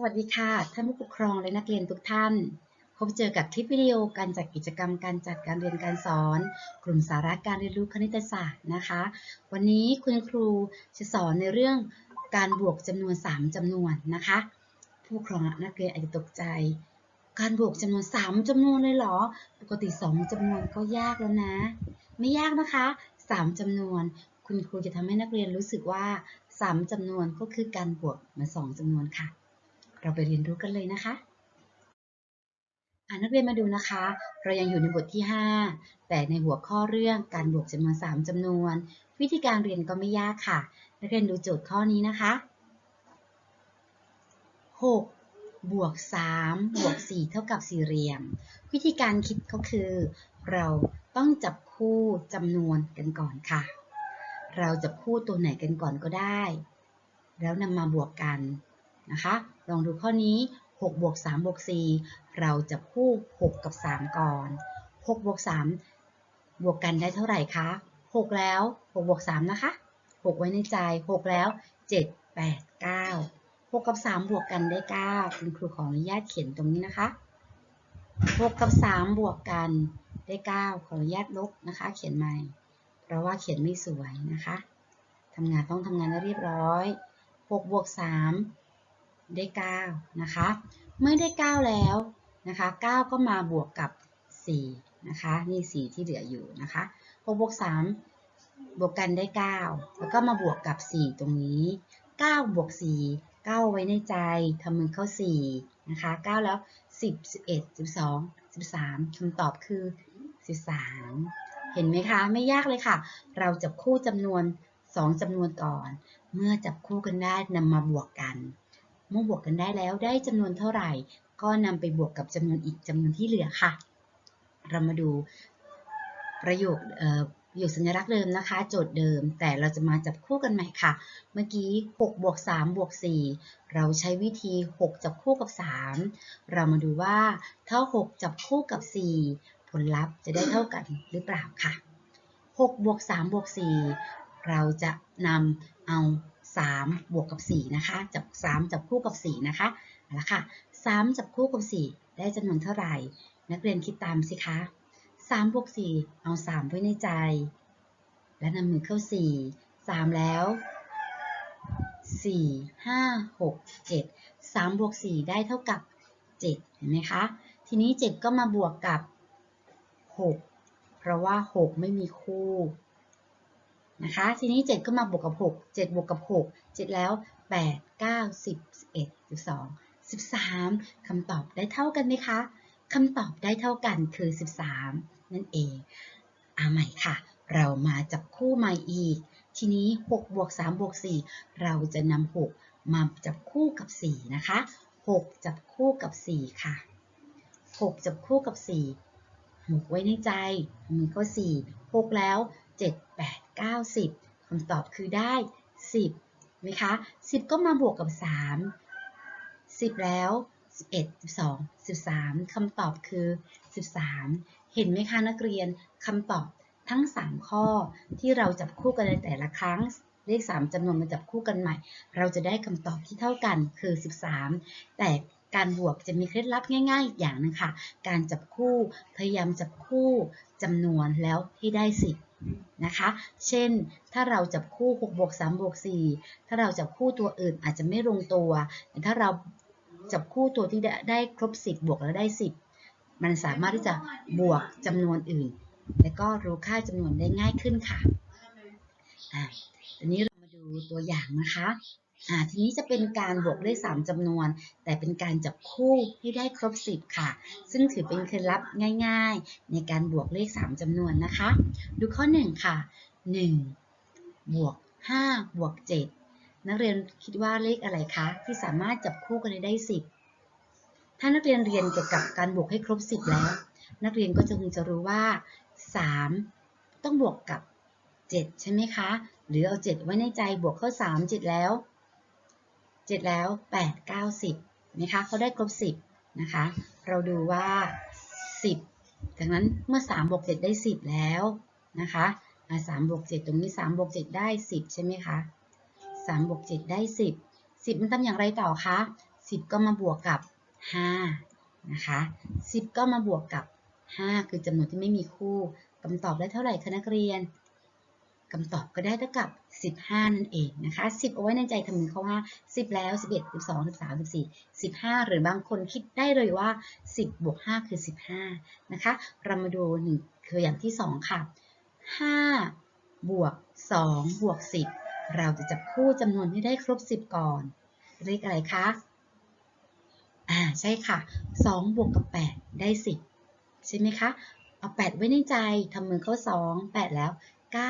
สวัสดีค่ะท่านผู้ปกครองและนักเรียนทุกท่าน พบเจอกับคลิปวิดีโอการจัดกิจกรรมการจัดการเรียนการสอน กลุ่มสาระการเรียนรู้คณิตศาสตร์นะคะ วันนี้คุณครูจะสอนในเรื่องการบวกจำนวน 3จำนวนนะคะ ผู้ปกครองนักเรียนอาจจะตกใจ การบวกจำนวน 3จำนวนเลยเหรอ ปกติ 2จำนวนก็ยากแล้วนะ ไม่ยากนะคะ 3จำนวน คุณครูจะทำให้นักเรียนรู้สึกว่า 3จำนวนก็คือการบวกมือน2จำนวนค่ะ เราไปเรียนรู้กันเลยนะคะนักเรียนมาดูนะคะ เรายังอยู่ในบทที่ 5 แต่ในหัวข้อเรื่องการบวกจำนวน 3จำนวน วิธีการเรียนก็ไม่ยากค่ะ นักเรียนดูโจทย์ข้อนี้นะคะ 6 บวก 3 บวก 4 เท่ากับสี่เหลี่ยม วิธีการคิดก็คือ เราต้องจับคู่จำนวนกันก่อนค่ะ เราจับคู่ตัวไหนกันก่อนก็ได้ แล้วนำมาบวกกัน นะคะ ลองดูข้อนี้6บวก3บวก4เราจะคู่6กับ 3 ก่อน6บวก3บวกกันได้เท่าไหร่คะ6แล้ว6บวก3นะคะ6ไว้ในใจ6แล้ว 7 8 9 6 กับ 3 บวกกันได้ 9 คุณครูขออนุญาตเขียนตรงนี้นะคะ 6 กับ 3 บวกกันได้ 9 ขออนุญาตลบนะคะ เขียนใหม่ เพราะว่าเขียนไม่สวยนะคะทำงานต้องทำงานให้เรียบร้อย 6 บวก 3 ได้9นะคะเมื่อได้ 9 แล้วนะคะ9ก็มาบวกกับ4นะคะนี่ 4 ที่เหลืออยู่นะคะ6บวก3บวกกันได้ 9 แล้วก็มาบวกกับ 4 ตรงนี้ 9 บวก 4 9 ไว้ในใจทำมือเข้า4นะคะ9แล้ว 10 11 12 13คำตอบคือ 13 เห็นไหมคะไม่ยากเลยค่ะ เราจับคู่จำนวน 2จำนวนก่อน เมื่อจับคู่กันได้นำมาบวกกัน เมื่อบวกกันได้แล้วได้จำนวนเท่าไหร่ ก็นำไปบวกกับจำนวนอีกจำนวนที่เหลือค่ะ เรามาดูประโยคอ่อประโยคสัญลักษณ์เดิมนะคะ โจทย์เดิม แต่เราจะมาจับคู่กันใหม่ค่ะ เมื่อกี้ 6 บวก 3 บวก 4 เราใช้วิธี 6 จับคู่กับ 3 เรามาดูว่า ถ้า 6 จับคู่กับ 4 ผลลัพธ์จะได้เท่ากันหรือเปล่าค่ะ 6 บวก 3 บวก 4 เราจะนำเอา 3 บวกกับ 4 นะคะ จับ 3 จับคู่กับ 4 นะคะเอาละค่ะ 3 จับคู่กับ 4 ได้จำนวนเท่าไหร่ นักเรียนคิดตามสิคะ 3 บวก 4 เอา 3 ไว้ในใจ และนำมือเข้า 4 3 แล้ว 4 5 6 7 3 บวก 4 ได้เท่ากับ 7 เห็นไหมคะ ทีนี้ 7 ก็มาบวกกับ 6 เพราะว่า 6 ไม่มีคู่ นะคะ ทีนี้ 7 ก็มาบวกกับ 6 7 บวกกับ 6 7 แล้ว 8 9 10 11 12 13คำตอบได้เท่ากันไหมคะคำตอบได้เท่ากันคือ 13 นั่นเองเอาใหม่ค่ะ เรามาจับคู่ใหม่อีก ทีนี้ 6 บวก 3 บวก 4 เราจะนำ6 มาจับคู่กับ 4 นะคะ 6 จับคู่กับ 4 ค่ะ 6 จับคู่กับ 4 6 ไว้ในใจมีก็ 4 6 แล้ว 7 8 90คำตอบคือได้ 10ไหมคะ 10 ก็มาบวกกับ 3 10 แล้ว 11 12 13คำตอบคือ 13 เห็นไหมคะนักเรียนคำตอบทั้ง 3 ข้อที่เราจับคู่กันในแต่ละครั้งเลข 3จำนวนมาจับคู่กันใหม่ เราจะได้คำตอบที่เท่ากันคือ 13 แต่การบวกจะมีเคล็ดลับง่าย ๆ อย่างนึงค่ะ การจับคู่พยายามจับคู่จำนวนแล้วให้ได้10 นะคะ เช่น ถ้าเราจับคู่6บวก3บวก4ถ้าเราจับคู่ตัวอื่นอาจจะไม่ลงตัว แต่ถ้าเราจับคู่ตัวที่ได้ครบ 10 บวกแล้วได้ 10 มันสามารถที่จะบวกจำนวนอื่น และก็รู้ค่าจำนวนได้ง่ายขึ้นค่ะอ่าทีนี้เรามาดูตัวอย่างนะคะ อ่าทีนี้จะเป็นการบวกเลข3จำนวน แต่เป็นการจับคู่ให้ได้ครบ 10 ค่ะ ซึ่งถือเป็นเคล็ดลับง่ายๆ ในการบวกเลข 3จำนวนนะคะ ดูข้อ 1 ค่ะ 1 บวก 5 บวก 7 นักเรียนคิดว่าเลขอะไรคะ ที่สามารถจับคู่กันได้ 10 ถ้านักเรียนเรียนเกี่ยวกับการบวกให้ครบ 10 แล้ว นักเรียนก็จะคงจะรู้ว่า 3 ต้องบวกกับ 7 ใช่ไหมคะ หรือเอา 7 ไว้ในใจบวกเข้า 3 7 แล้ว 7แล้ว8 9 10นะคะเขาได้ครบ10นะคะ เราดูว่า10ดังนั้นเมื่อ3บวก7ได้10แล้วนะคะอะ3บวก7ตรงนี้3บวก7ได้10ใช่ไหมคะ3บวก7ได้10 10มันทำอย่างไรต่อคะ10ก็มาบวกกับ5นะคะ10ก็มาบวกกับ5คือจำนวนที่ไม่มีคู่คำตอบได้เท่าไหร่คะนักเรียน คำตอบก็ได้เท่ากับ 15 นั่นเองนะคะ 10 เอาไว้ในใจทำมือเขาว่า 10 แล้ว 11 12 13 14 15 หรือบางคนคิดได้เลยว่า 10 บวก 5 คือ 15 นะคะ เรามาดูหนึ่งคืออย่างที่ 2 ค่ะ 5 บวก 2 บวก 10 เราจะจับคู่จำนวนให้ได้ครบ 10 ก่อน เรียกอะไรคะ อ่า ใช่ค่ะ 2 บวกกับ 8 ได้ 10 ใช่ไหมคะ เอา 8 ไว้ในใจทำมือเข้า 2 8 แล้ว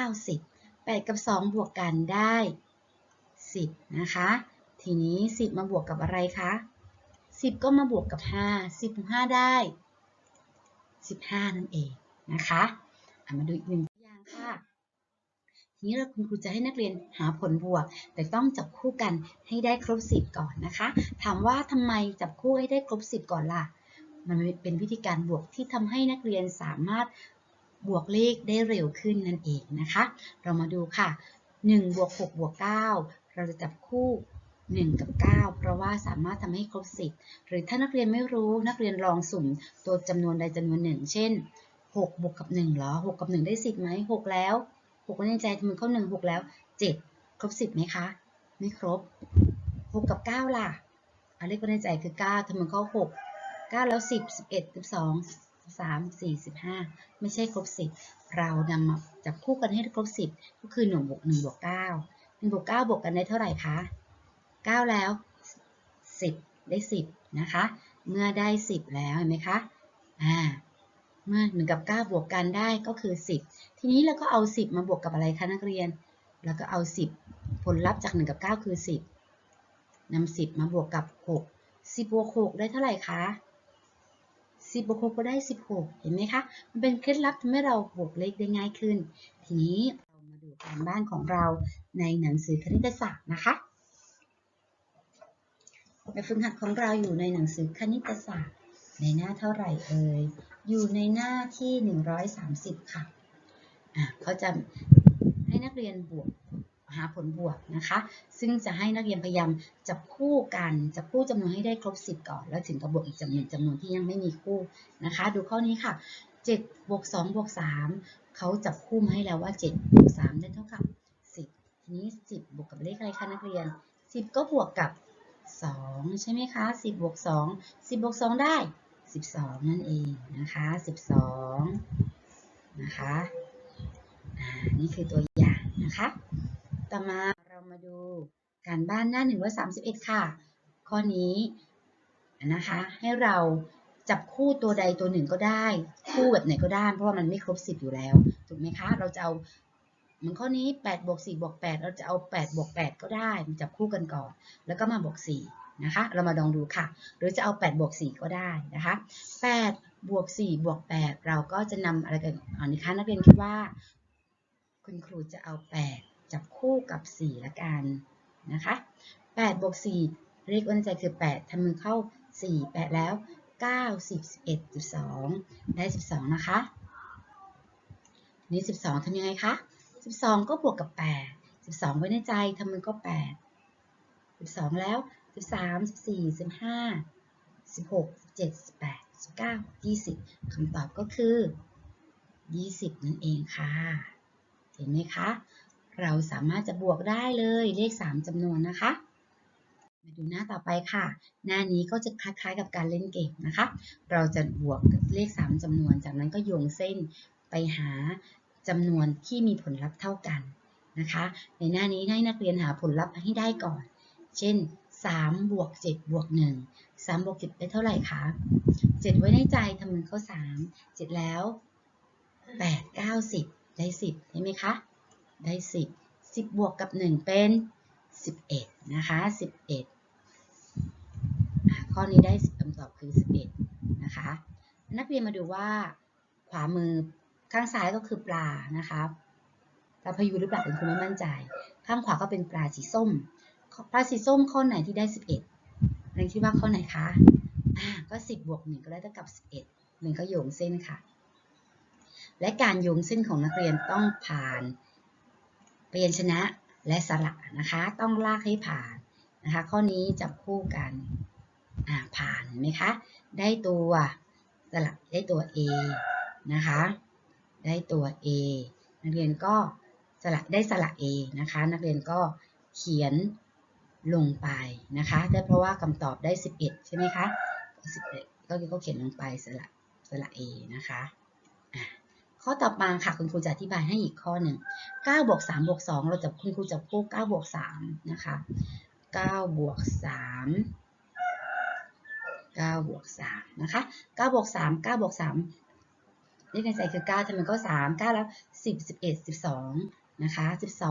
90 8 กับ 2 บวกกันได้ 10 นะคะ ทีนี้ 10 มาบวกกับอะไรคะ 10 ก็มาบวกกับ 5 10บวก5ได้ 15 นั่นเองนะคะอะมาดูอีกหนึ่งตัวอย่างค่ะทีนี้เราคุณครูจะให้นักเรียนหาผลบวก แต่ต้องจับคู่กันให้ได้ครบ 10 ก่อนนะคะ ถามว่าทำไมจับคู่ให้ได้ครบ 10 ก่อนล่ะ มันเป็นวิธีการบวกที่ทำให้นักเรียนสามารถ บวกเลขได้เร็วขึ้นนั่นเองนะคะ เรามาดูค่ะ1บวก6บวก9เราจะจับคู่ 1 กับ 9 เพราะว่าสามารถทำให้ครบ 10 หรือถ้านักเรียนไม่รู้นักเรียนลองสุ่มตัวจำนวนใดจำนวนหนึ่ง เช่น 6 บวกกับ1หรอ 6 กับ 1 ได้ 10ไหม6 แล้ว6ไว้ในใจทำมือเข้า 1 6 แล้ว 7 ครบ 10ไหมคะ ไม่ครบ 6 กับ 9 ล่ะเอาเลขไว้ในใจคือ 9ทำมือเข้า 6 9 แล้ว 10 11 12 3 4 15 ไม่ใช่ครบ 10 เรานำมาจับคู่กันให้ครบ 10 ก็คือ1บวก1บวก9 1บวก9บวกกันได้เท่าไหร่คะ 9 แล้ว 10 ได้ 10 นะคะ เมื่อได้ 10 แล้วเห็นไหมคะ อ่า เมื่อ1กับ 9 บวกกันได้ก็คือ 10 ทีนี้เราก็เอา 10 มาบวกกับอะไรคะนักเรียน แล้วก็เอา 10 ผลลัพธ์จาก 1 กับ 9 คือ 10นำ10 มาบวกกับ 6 10บวก6ได้เท่าไหร่คะ 10บวก6ก็ได้ 16 เห็นไหมคะ มันเป็นเคล็ดลับทำให้เราบวกเลขได้ง่ายขึ้น ทีนี้เรามาดูการบ้านของเราในหนังสือคณิตศาสตร์นะคะแบบฝึกหัดของเราอยู่ในหนังสือคณิตศาสตร์ ในหน้าเท่าไหร่เอ่ย อยู่ในหน้าที่ 130 ค่ะอะเขาจะให้นักเรียนบวก หาผลบวกนะคะ ซึ่งจะให้นักเรียนพยายามจับคู่กันจับคู่จำนวนให้ได้ครบ 10 ก่อน แล้วถึงกับบวกอีกจำนวนจำนวนที่ยังไม่มีคู่นะคะ ดูข้อนี้ค่ะ7บวก2บวก3เขาจับคู่มาให้แล้วว่า7บวก3ได้เท่ากับ 10 ทีนี้ 10 บวกกับเลขอะไรคะนักเรียน 10 ก็บวกกับ 2 ใช่ไหมคะ 10 บวก 2 10 บวก 2 ได้ 12 นั่นเองนะคะ 12 นะคะ อ่า นี่คือตัวอย่างนะคะ ต่อมาเรามาดูการบ้านหน้า131ค่ะ ข้อนี้นะคะให้เราจับคู่ตัวใดตัวหนึ่งก็ได้ คู่แบบไหนก็ได้ เพราะว่ามันไม่ครบ10อยู่แล้ว ถูกไหมคะ เราจะเอาเหมือนข้อนี้8บวก4บวก8เราจะเอา8บวก8ก็ได้มันจับคู่กันก่อน แล้วก็มาบวก4นะคะ เรามาลองดูค่ะ หรือจะเอา8บวก4ก็ได้นะคะ8บวก4บวก8เราก็จะนำอะไรกันอันนี้คะนักเรียนคิดว่า คุณครูจะเอา8 จับคู่กับ 4 ละกันนะคะ8บวก4เลขวันใจคือ 8ทำมือเข้า 4 8 แล้ว 9 10 11 12 ได้ 12 นะคะนี่ 12ทำยังไงคะ 12 ก็บวกกับ 8 12 ไว้ในใจทำมือก็ 8 12 แล้ว 13 14 15 16 17 18 19 20คำตอบก็คือ 20 นั่นเองค่ะ เห็นไหมคะ เราสามารถจะบวกได้เลยเลข 3จำนวนนะคะ มาดูหน้าต่อไปค่ะ หน้านี้ก็จะคล้ายๆกับการเล่นเกมนะคะ เราจะบวกเลข 3จำนวน จากนั้นก็โยงเส้นไปหาจำนวนที่มีผลลัพธ์เท่ากันนะคะ ในหน้านี้ให้นักเรียนหาผลลัพธ์ให้ได้ก่อน เช่น3บวก7บวก1 3บวก7ได้เท่าไหร่คะ7ไว้ในใจทำมือเข้า3 7 แล้ว 8 9 10 ได้ 10 ใช่ไหมคะ ได้ 10 10 บวกกับ 1 เป็น 11 นะคะ 11อะข้อนี้ได้คำตอบคือ 11 นะคะ นักเรียนมาดูว่าขวามือข้างซ้ายก็คือปลานะคะปลาพายุหรือเปล่าเป็นคุณไม่มั่นใจ ข้างขวาก็เป็นปลาสีส้ม ปลาสีส้มข้อไหนที่ได้ 11เรียนคิดว่าข้อไหนคะอ่าก็ 10 บวก 1 ก็ได้เท่ากับ 11มันก็โยงเส้นค่ะ และการโยงเส้นของนักเรียนต้องผ่าน เปลี่ยนชนะและสระนะคะ ต้องลากให้ผ่านนะคะ ข้อนี้จับคู่กันผ่านไหมคะ ได้ตัวสระได้ตัว A นะคะ ได้ตัว A นักเรียนก็สระได้สระ A นะคะ นักเรียนก็เขียนลงไปนะคะ ได้เพราะว่าคำตอบได้ 11 ใช่ไหมคะ11ก็ก็เขียนลงไปสระสระ A นะคะ ข้อต่อมาค่ะคุณครูจะอธิบายให้อีกข้อหนึ่ง9บวก3บวก2เราจะคุณครูจะคู่9บวก3นะคะ9บวก3 9บวก3นะคะ9บวก3 9บวก3เลขในใจคือ9ทำไมก็ 3 9 แล้ว 10 11 12นะคะ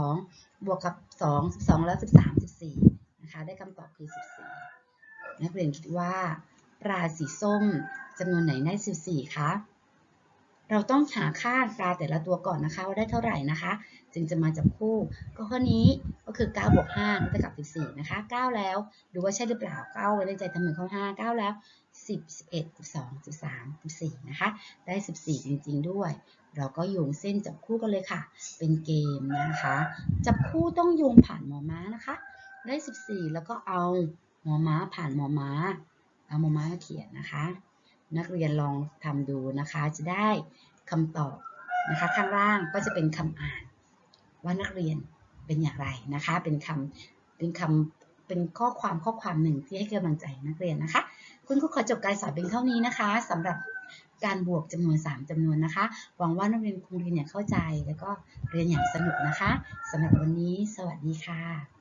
12 บวกกับ 2 12 แล้ว 13 14นะคะได้คำตอบคือ 14 นักเรียนคิดว่าปลาสีส้มจำนวนไหนได้ 14คะ เราต้องหาค่าปลาแต่ละตัวก่อนนะคะ ว่าได้เท่าไหร่นะคะ จึงจะมาจับคู่ ก็ข้อนี้ก็คือ9บวก5เท่ากับ14นะคะ9แล้วดูว่าใช่หรือเปล่า9ไว้ในใจทำเหมือนข้อ5 9 แล้ว 10 11 12 13 14นะคะได้ 14 จริง ๆ ด้วย เราก็โยงเส้นจับคู่กันเลยค่ะ เป็นเกมนะคะ จับคู่ต้องโยงผ่านหมอม้านะคะ ได้ 14 แล้วก็เอาหมอม้าผ่านหมอม้าเอาหมอม้ามาเขียนนะคะ นักเรียนลองทำดูนะคะ จะได้คำตอบนะคะ ข้างล่างก็จะเป็นคำอ่าน ว่านักเรียนเป็นอย่างไรนะคะ เป็นคำเป็นคำเป็นข้อความข้อความหนึ่งที่ให้กำลังใจนักเรียนนะคะ คุณครูขอจบการสอนเพียงเท่านี้นะคะสำหรับการบวกจำนวน 3จำนวนนะคะ หวังว่านักเรียนคงเรียนอย่างเข้าใจ แล้วก็เรียนอย่างสนุกนะคะสำหรับวันนี้ สวัสดีค่ะ